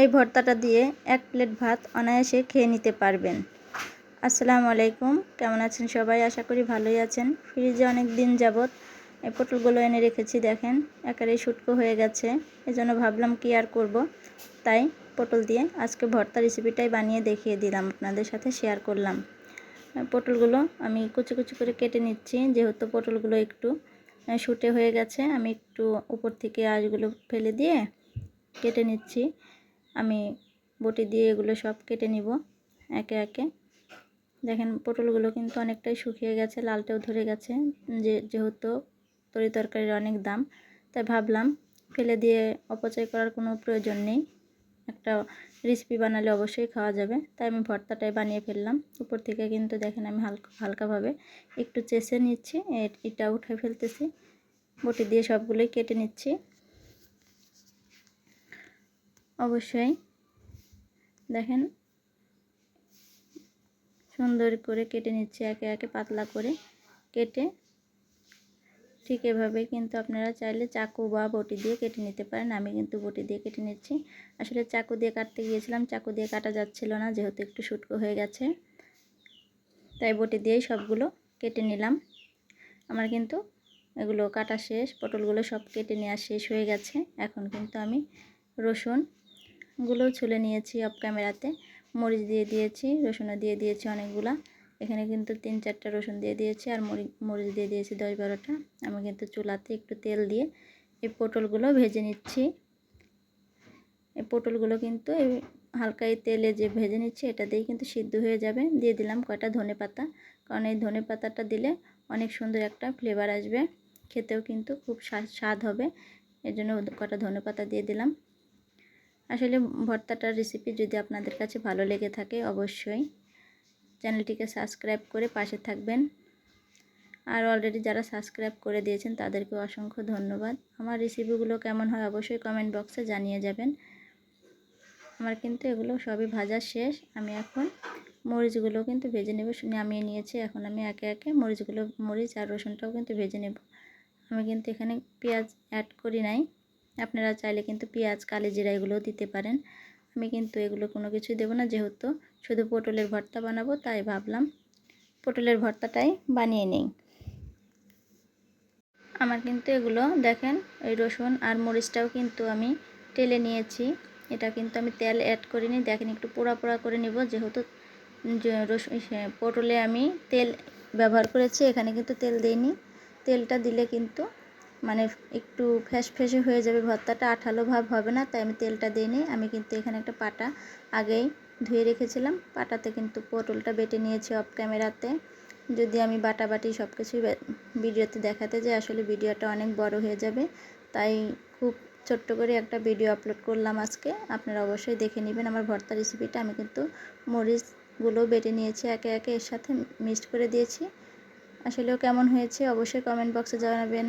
এই ভর্তাটা দিয়ে এক প্লেট ভাত অনায়াসে খেয়ে নিতে পারবেন। আসসালামু আলাইকুম। কেমন আছেন সবাই? আশা করি ভালোই আছেন। ফ্রিজে অনেক দিন যাবৎ এই পটলগুলো এনে রেখেছি, দেখেন, একেবারেই শুটকো হয়ে গেছে। এজন্য ভাবলাম কি আর করব? তাই পটল দিয়ে আজকে ভর্তা রেসিপিটাই বানিয়ে দেখিয়ে দিলাম, আপনাদের সাথে শেয়ার করলাম। পটলগুলো আমি কুচি কুচি করে কেটে নিচ্ছি, যেহেতু পটলগুলো একটু শুটে হয়ে গেছে, আমি একটু উপর থেকে আঁশগুলো ফেলে দিয়ে কেটে নিচ্ছি। আমি বটি দিয়ে এগুলো সব কেটে নিব একে একে। দেখেন পটলগুলো কিন্তু অনেকটাই শুকিয়ে গেছে, লালটাও ধরে গেছে। যে, যেহেতু তরি তরকারির অনেক দাম, তাই ভাবলাম ফেলে দিয়ে অপচয় করার কোনো প্রয়োজন নেই। একটা রেসিপি বানালে অবশ্যই খাওয়া যাবে। তাই আমি ভর্তাটাই বানিয়ে ফেললাম। উপর থেকে কিন্তু দেখেন আমি হালকা, হালকাভাবে একটু চেষে নিচ্ছি এটা উঠে ফেলতেছি। বটি দিয়ে সবগুলোই কেটে নিচ্ছি। অবশ্যই। দেখেন, সুন্দর করে কেটে নিচ্ছে একে একে পাতলা করে। কেটে ঠিক এভাবে কিন্তু আপনারা চাইলে চাকু বা বটি দিয়ে কেটে নিতে পারেন। আমি কিন্তু বটি দিয়ে কেটে নিচ্ছি। আসলে চাকু দিয়ে কাটতে গিয়েছিলাম, চাকু দিয়ে কাটা যাচ্ছিল না, যেহেতু একটু শুটকো হয়ে গেছে। তাই বটি দিয়েই সবগুলো কেটে নিলাম। আমার কিন্তু এগুলো কাটা শেষ, পটলগুলো সব কেটে নেওয়া শেষ হয়ে গেছে। এখন কিন্তু আমি রসুন গুলোও ছুলে নিয়েছি অফ ক্যামেরাতে মরিচ দিয়ে দিয়েছি রসুনও দিয়ে দিয়েছি অনেকগুলা। এখানে কিন্তু তিন চারটা রসুন দিয়ে দিয়েছি আর মরিচ দিয়ে দিয়েছি দশ বারোটা। আমি কিন্তু চুলাতে একটু তেল দিয়ে এই পটলগুলো ভেজে নিচ্ছি। এই পটলগুলো কিন্তু এই হালকা এই তেলে যে ভেজে নিচ্ছি এটা দিয়েই কিন্তু সিদ্ধ হয়ে যাবে। দিয়ে দিলাম কয়টা ধনে পাতা। কারণ এই ধনে পাতাটা দিলে অনেক সুন্দর একটা ফ্লেভার আসবে। খেতেও কিন্তু খুব স্বাদ হবে। এর জন্য কটা ধনে পাতা দিয়ে দিলাম। আসলে ভর্তাটার রেসিপি যদি আপনাদের কাছে ভালো লেগে থাকে, অবশ্যই চ্যানেলটিকে সাবস্ক্রাইব করে পাশে থাকবেন। আর অলরেডি যারা সাবস্ক্রাইব করে দিয়েছেন, তাদেরকে অসংখ্য ধন্যবাদ। আমার রেসিপিগুলো কেমন হয় অবশ্যই কমেন্ট বক্সে জানিয়ে যাবেন। আমার কিন্তু এগুলো সবই ভাজা শেষ। আমি এখন মরিচগুলো কিন্তু ভেজে নেব। নামিয়ে নিয়েছি। এখন আমি একে একে মরিচগুলো, মরিচ আর রসুনটাও কিন্তু ভেজে নেব। আমি কিন্তু এখানে পেঁয়াজ অ্যাড করি নাই। আপনারা চাইলে কিন্তু পেঁয়াজ, কালি জিরা এগুলোও দিতে পারেন। আমি কিন্তু এগুলো কোনো কিছুই দেবো না, যেহেতু শুধু পটলের ভর্তা বানাবো, তাই ভাবলাম পটলের ভর্তাটাই বানিয়ে নিই। আমার কিন্তু এগুলো দেখেন ওই রসুন আর মরিচটাও কিন্তু আমি টেলে নিয়েছি। এটা কিন্তু আমি তেল অ্যাড করিনি, দেখেন একটু পোড়া পোড়া করে নিব, যেহেতু রসুন পটলে আমি তেল ব্যবহার করেছি, এখানে কিন্তু তেল দিইনি। তেলটা দিলে কিন্তু মানে একটু ফ্যাস ফ্যাসে হয়ে যাবে, ভর্তাটা আঠালো ভাব হবে না, তাই আমি তেলটা দিইনি আমি কিন্তু এখানে একটা পাটা আগেই ধুয়ে রেখেছিলাম। পাটাতে কিন্তু পটলটা বেটে নিয়েছি অফ ক্যামেরাতে যদি আমি বাটাবাটি সব কিছুই ভিডিওতে দেখাতে যাই, আসলে ভিডিওটা অনেক বড় হয়ে যাবে। তাই খুব ছোট্ট করে একটা ভিডিও আপলোড করলাম আজকে। আপনারা অবশ্যই দেখে নেবেন আমার ভর্তা রেসিপিটা আমি কিন্তু মরিচগুলো বেটে নিয়েছি একে একে, এর সাথে মিক্সড করে দিয়েছি। আসলেও কেমন হয়েছে অবশ্যই কমেন্ট বক্সে জানাবেন।